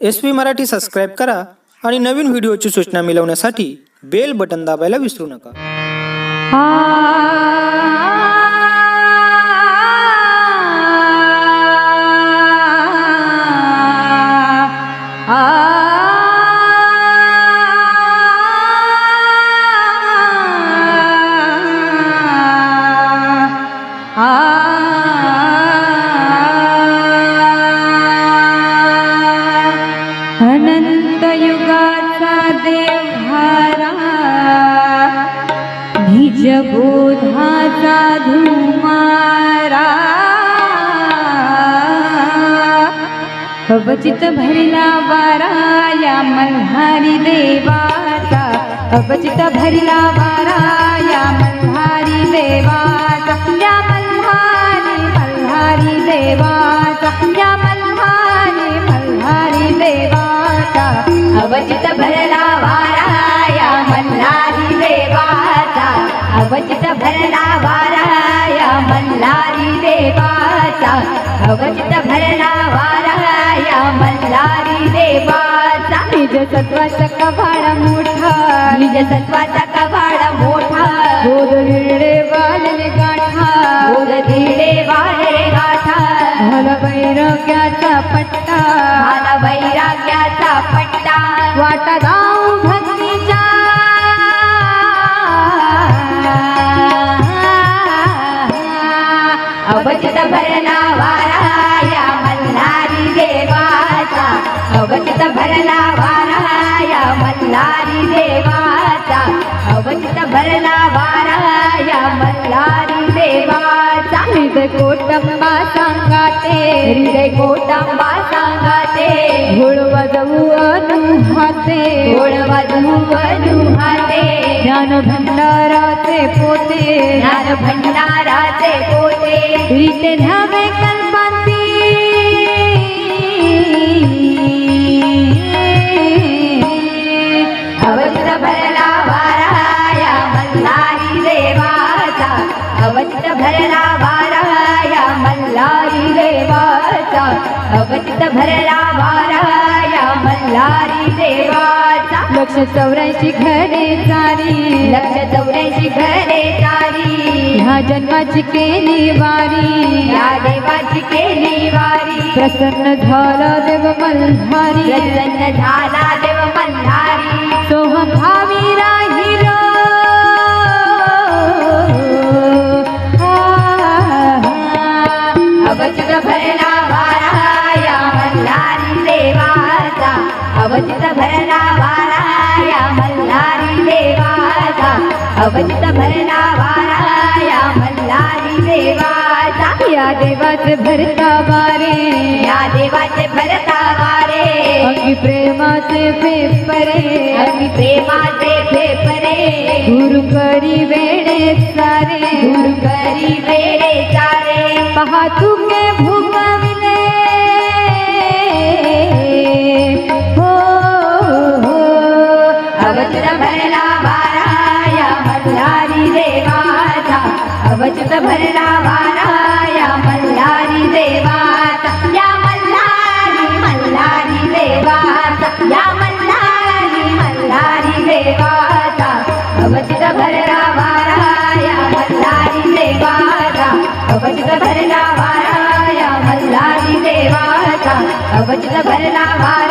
S P Marathi subscribe करा आणि नवीन व्हिडिओची सूचना मिळवण्यासाठी बेल बटन दाबायला विसरू नका. युगाचा देवहारा निज बोधाचा धुमारा. अवचित भरिला वारा या मल्हारी देवाचा अवचित भरिला वारा या मल्हारी देवाचा. अवचित भरला वारा या मल्हारी देवाचा. अवचित भरला वारा या मल्हारी देवाचा. अवचित भरला वारा या मल्हारी देवाचा. निज सत्वाचा कवाड मोठा. निज सत्वाचा कवाड मोठा. बोध धिडे वालले गाठा. बोध धिडे वालले गाठा. झाला वैराग्याचा पट्टा. झाला वैराग्याचा अवचित भरला वारा या मल्हारी देवाचा अवचित भरला वारा या मल्हारी देवाचा अवचित भरला वारा या मल्हारी देवाचा हृदय कोटंबा सांगाते हृदय कोटंबा सांगाते घोड वाजवू घोड वाजवू अनुहाते ज्ञान भंडाराचे पोते. ज्ञान भंडाराचे पोते. रीते न्हावे कल्पांती. भरला वारा या मल्हारी देवाचा. अवचित भरला वारा या मल्हारी देवाचा. अवचित भरला वारा मल्हारी देवाचा. लक्ष चौऱ्याऐंशी घरे चारी. लक्ष चौऱ्याऐंशी घरे चारी. ह्या जन्माची केली वारी. या देवाची केली वारी. प्रसन्न झाला देव मल्हारी. प्रसन्न झाला देव मल्हारी. अवचित भरला वारा या मल्हारी देवाचा. अवचित भरला वारा या मल्हारी देवाचा. या देवाचे भरता वारे या देवाचे भरता वारे अंगी प्रेमाचे पेपरे अंगी प्रेमाचे पेपरे गुरु करी वेडे सारे गुरु करी वेडे सारे पहा तू अवचित भरला वारा या मल्हारी देवाचा या मल्हारी मल्हारी देवाचा या मल्हारी मल्हारी देवाचा अवचित भरला वारा या मल्हारी देवाचा अवचित भरला वारा या मल्हारी देवाचा अवचित भरला वारा